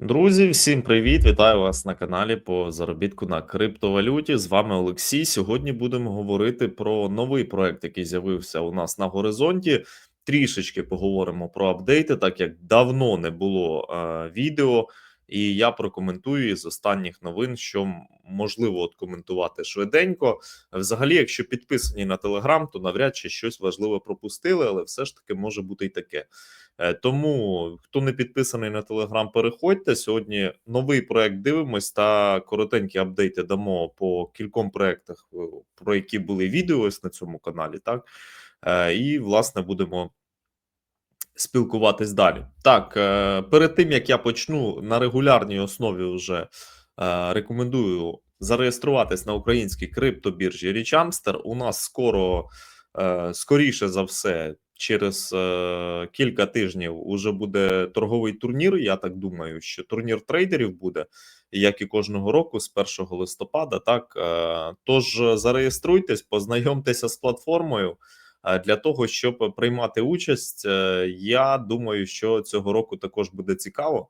Друзі, всім привіт! Вітаю вас на каналі по заробітку на криптовалюті. З вами Олексій. Сьогодні будемо говорити про новий проект, який з'явився у нас на горизонті. Трішечки поговоримо про апдейти, так як давно не було е, відео, і я прокоментую з останніх новин, що можливо от коментувати швиденько. Взагалі, якщо підписані на телеграм, то навряд чи щось важливе пропустили, але все ж таки може бути і таке. Е, Тому хто не підписаний на телеграм, переходьте. Сьогодні новий проект дивимось та коротенькі апдейти дамо по кільком проектах, е, про які були відео ось на цьому каналі. Так Е, і власне будемо спілкуватись далі. Так, е, перед тим як я почну на регулярній основі, вже е, рекомендую зареєструватись на українській криптобіржі Річамстер. У нас скоро, е, скоріше за все, через кілька тижнів уже буде торговий турнір. Я так думаю, що турнір трейдерів буде, як і кожного року, з 1 листопада. Так тож зареєструйтесь, познайомтеся з платформою. Е, Для того щоб приймати участь, е, я думаю, що цього року також буде цікаво.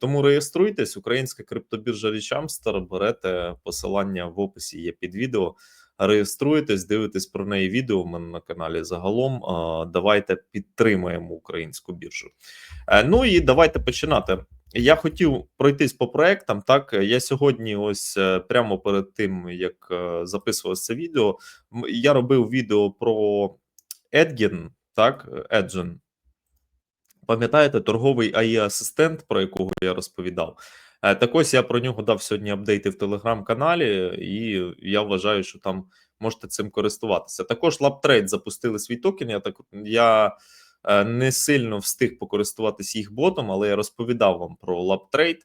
Тому реєструйтесь, українська криптобіржа Річамстер. Берете посилання в описі є під відео. Реєструєтесь, дивитесь про неї відео у мене на каналі. Загалом е, давайте підтримаємо українську біржу. Ну і давайте починати. Я хотів пройтись по проектам. Так я сьогодні, ось прямо перед тим як записував це відео, я робив відео про Едген, так, Еджен. Пам'ятаєте, торговий AI-асистент, про якого я розповідав? Е, Так ось я про нього дав сьогодні апдейти в телеграм-каналі, і я вважаю, що там можете цим користуватися. Також LabTrade запустили свій токен. Я так я е, не сильно встиг покористуватися їх ботом, але я розповідав вам про LabTrade.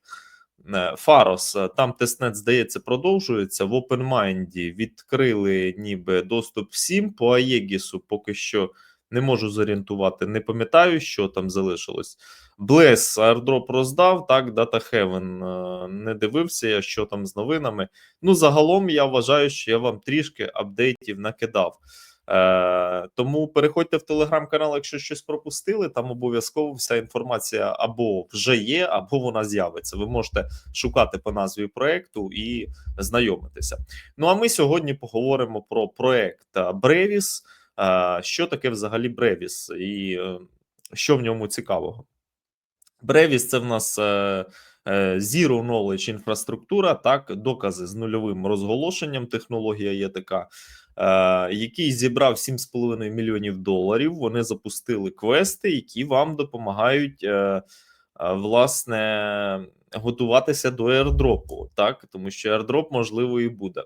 Е, Фарос, е, там тестнет, здається, продовжується. В OpenMind відкрили ніби доступ всім. По Аєгісу поки що не можу зорієнтувати. Не пам'ятаю, що там залишилось. Блес airdrop роздав, так, Data Heaven е, не дивився я, що там з новинами. Ну, загалом я вважаю, що я вам трішки апдейтів накидав. Е, тому переходьте в телеграм-канал, якщо щось пропустили. Там обов'язково вся інформація або вже є, або вона з'явиться. Ви можете шукати по назві проекту і знайомитися. Ну а ми сьогодні поговоримо про проект Brevis. Е, Що таке взагалі Brevis і е, що в ньому цікавого? Brevis – це в нас е, Zero Knowledge інфраструктура, так, докази з нульовим розголошенням. Технологія є така, який зібрав 7,5 мільйонів доларів. Вони запустили квести, які вам допомагають, е, е, власне, готуватися до аірдропу, так, тому що аірдроп, можливо, і буде.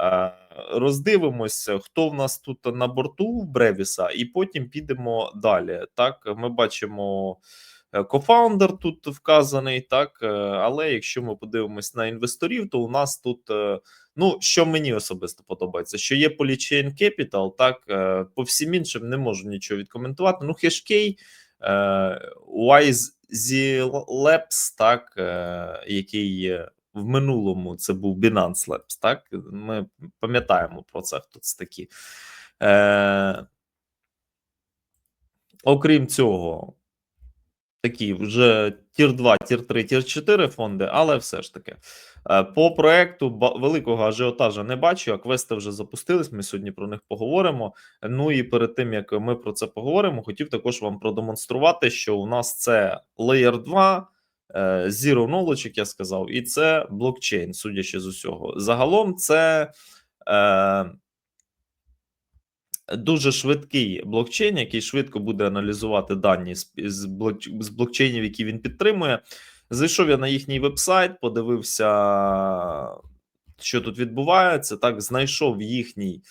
Е, Роздивимося, хто в нас тут на борту Бревіса, і потім підемо далі. Так, ми бачимо. Е, Кофаундер тут вказаний, так е, але якщо ми подивимось на інвесторів, то у нас тут е, ну що мені особисто подобається, що є Polychain Capital, так по всім іншим не можу нічого відкоментувати. Ну, е, YZ Labs, так який в минулому це був Binance Labs, так ми пам'ятаємо про це, хто це такі. Окрім цього, такі вже тір 2, тір 3, тір 4 фонди, але все ж таки. Е, По проекту великого ажіотажа не бачу, а квести вже запустились. Ми сьогодні про них поговоримо. Ну і перед тим як ми про це поговоримо, хотів також вам продемонструвати, що у нас це Layer 2, е, Zero Knowledge, як я сказав, і це блокчейн, судячи з усього. Загалом це. Е, Дуже швидкий блокчейн, який швидко буде аналізувати дані з, з, блок, з блокчейнів, які він підтримує. Зайшов я на їхній вебсайт, подивився, що тут відбувається. Так, знайшов їхній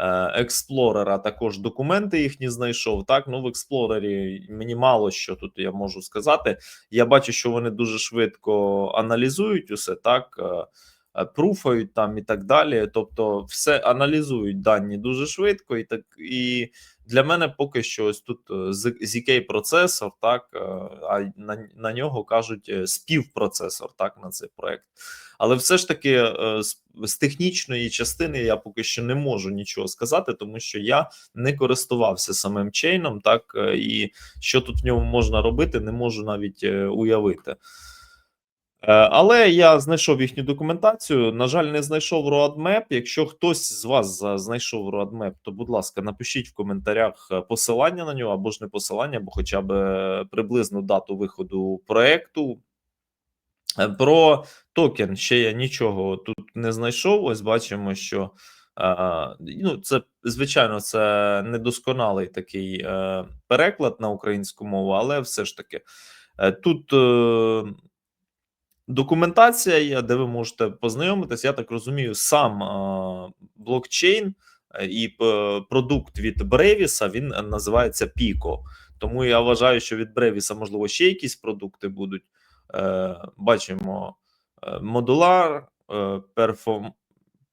е, експлорер, а також документи їхні знайшов. Так, ну в експлорері мені мало що тут я можу сказати. Я бачу, що вони дуже швидко аналізують усе так. Е, е, пруфають там і так далі. Тобто, все аналізують дані дуже швидко, і так і для мене поки що ось тут е, ZK процесор, так е, а на, на нього кажуть е, співпроцесор, так на цей проект. Але все ж таки е, з, з технічної частини я поки що не можу нічого сказати, тому що я не користувався самим чейном, так е, і що тут в ньому можна робити, не можу навіть е, уявити. Е, Але я знайшов їхню документацію. На жаль, не знайшов roadmap. Якщо хтось з вас знайшов roadmap, то будь ласка, напишіть в коментарях е, посилання на нього або ж не посилання, або хоча б е, приблизну дату виходу проекту. Про токен ще я нічого тут не знайшов. Ось бачимо, що ну, це звичайно це недосконалий такий переклад на українську мову, але все ж таки тут. Документація є, де ви можете познайомитись. Я так розумію, сам блокчейн е, і продукт від Бревіса він е, називається Pico. Тому я вважаю, що від Бревіса, можливо, ще якісь продукти будуть. Е, бачимо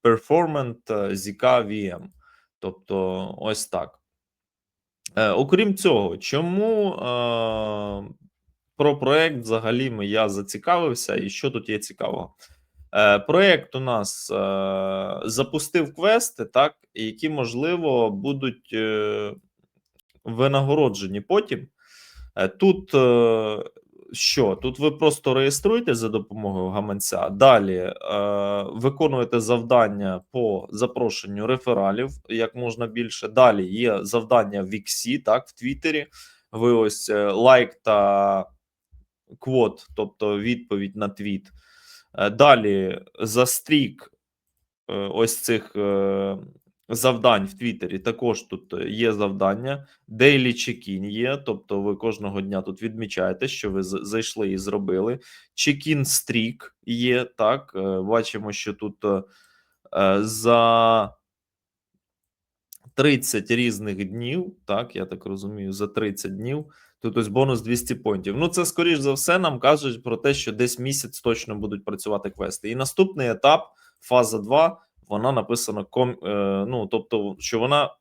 Performant е, ZK VM. Тобто, ось так. Окрім цього, чому про проект взагалі ми я зацікавився, і що тут є цікавого? Е, проект у нас е, запустив квести, так, які, можливо, будуть е, винагороджені потім. Е, Тут е, що? Тут ви просто реєструєте за допомогою гаманця. Далі е, виконуєте завдання по запрошенню рефералів як можна більше. Далі є завдання в Віксі, так, в Твіттері. Ви ось е, лайк та квот, тобто відповідь на твіт. Е, Далі за стрік е, ось цих е, завдань в Твіттері також тут є завдання. Daily check-in є, тобто ви кожного дня тут відмічаєте, що ви зайшли і зробили. Check-in стрік є, так. Бачимо, що тут за 30 різних днів, так, я так розумію, за 30 днів. Тут ось бонус 200 понтів. Ну, це скоріш за все нам кажуть про те, що десь місяць точно будуть працювати квести. І наступний етап, фаза 2, вона написана ком, е, ну, тобто, що вона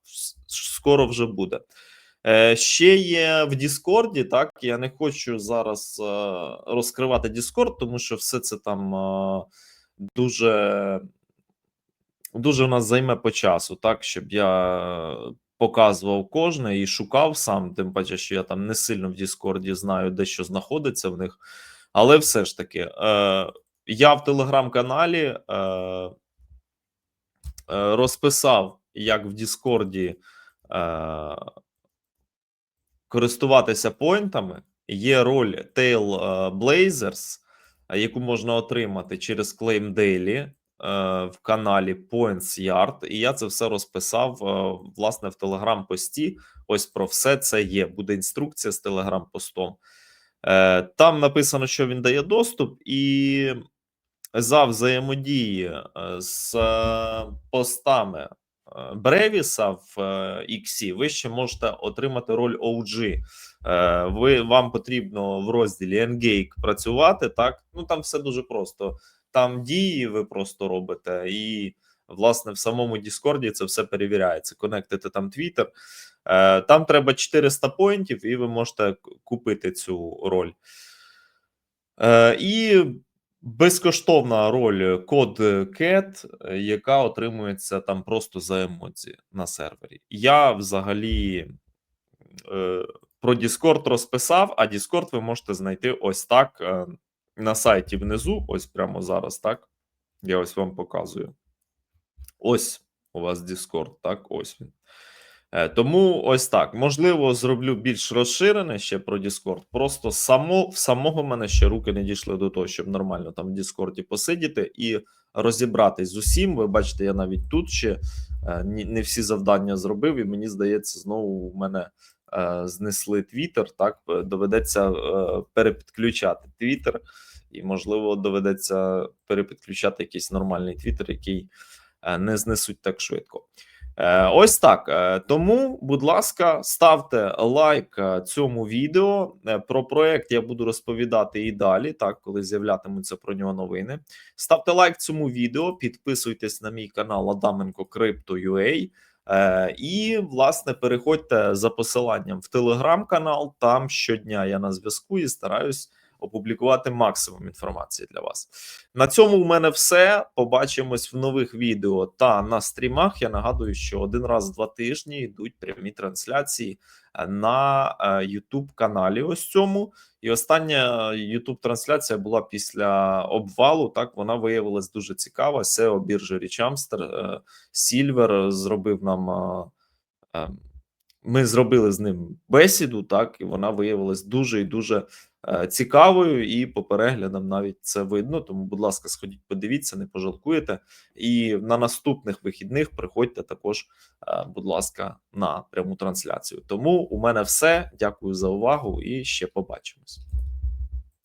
скоро вже буде. Е, ще є в Діскорді, так. Я не хочу зараз е, розкривати Діскорд, тому що все це там е, дуже дуже у нас займе по часу, так, щоб я показував кожне і шукав сам, тим паче, що я там не сильно в Діскорді знаю, де що знаходиться в них. Але все ж таки, е, я в телеграм-каналі е, е, розписав, як в Діскорді е, користуватися поінтами. Є роль Tail е, Blazers, яку можна отримати через Claim Daily в каналі Points Yard. І я це все розписав е, власне в телеграм-пості. Ось про все це є. Буде інструкція з телеграм-постом. Е, Там написано, що він дає доступ, і за взаємодії е, з е, постами е, Бревіса в е, X, ви ще можете отримати роль OG. Е, Ви вам потрібно в розділі Engage працювати. Так, ну там все дуже просто. Там дії ви просто робите, і власне в самому Діскорді це все перевіряється. Конектите там Twitter. Е, Там треба 400 поінтів, і ви можете купити цю роль. Е, І безкоштовна роль код CAT, яка отримується там просто за емоції на сервері. Я взагалі е, про Discord розписав, а Discord ви можете знайти ось так на сайті внизу, ось прямо зараз, так. Я ось вам показую. Ось у вас Discord, так, ось він. Е, Тому ось так. Можливо, зроблю більш розширене ще про Discord. Просто само, в самого мене ще руки не дійшли до того, щоб нормально там в Discord посидіти і розібратись з усім. Ви бачите, я навіть тут ще е, не всі завдання зробив, і мені здається, знову у мене знесли Twitter. Так е, доведеться е, перепідключати Twitter, і можливо доведеться перепідключати якийсь нормальний Twitter, який е, не знесуть так швидко. Е, Ось так. Е, Тому, будь ласка, ставте лайк е, цьому відео. Е, Про проект я буду розповідати і далі, так, коли з'являтимуться про нього новини. Ставте лайк цьому відео, підписуйтесь на мій канал Адаменко Crypto.ua. Е, і, власне, переходьте за посиланням в телеграм-канал. Там щодня я на зв'язку і стараюсь опублікувати максимум інформації для вас. На цьому в мене все. Побачимось в нових відео та на стрімах. Я нагадую, що один раз в два тижні йдуть прямі трансляції е, на е, YouTube каналі. Ось цьому. І остання YouTube трансляція була після обвалу. Так вона виявилась дуже цікава. SEO біржі Річамстер е, Сільвер зробив нам. Ми зробили з ним бесіду, так і вона виявилась дуже і дуже е, цікавою. І по переглядам навіть це видно. Тому, будь ласка, сходіть, подивіться, не пожалкуєте. І на наступних вихідних приходьте також, е, будь ласка, на пряму трансляцію. Тому у мене все. Дякую за увагу і ще побачимось.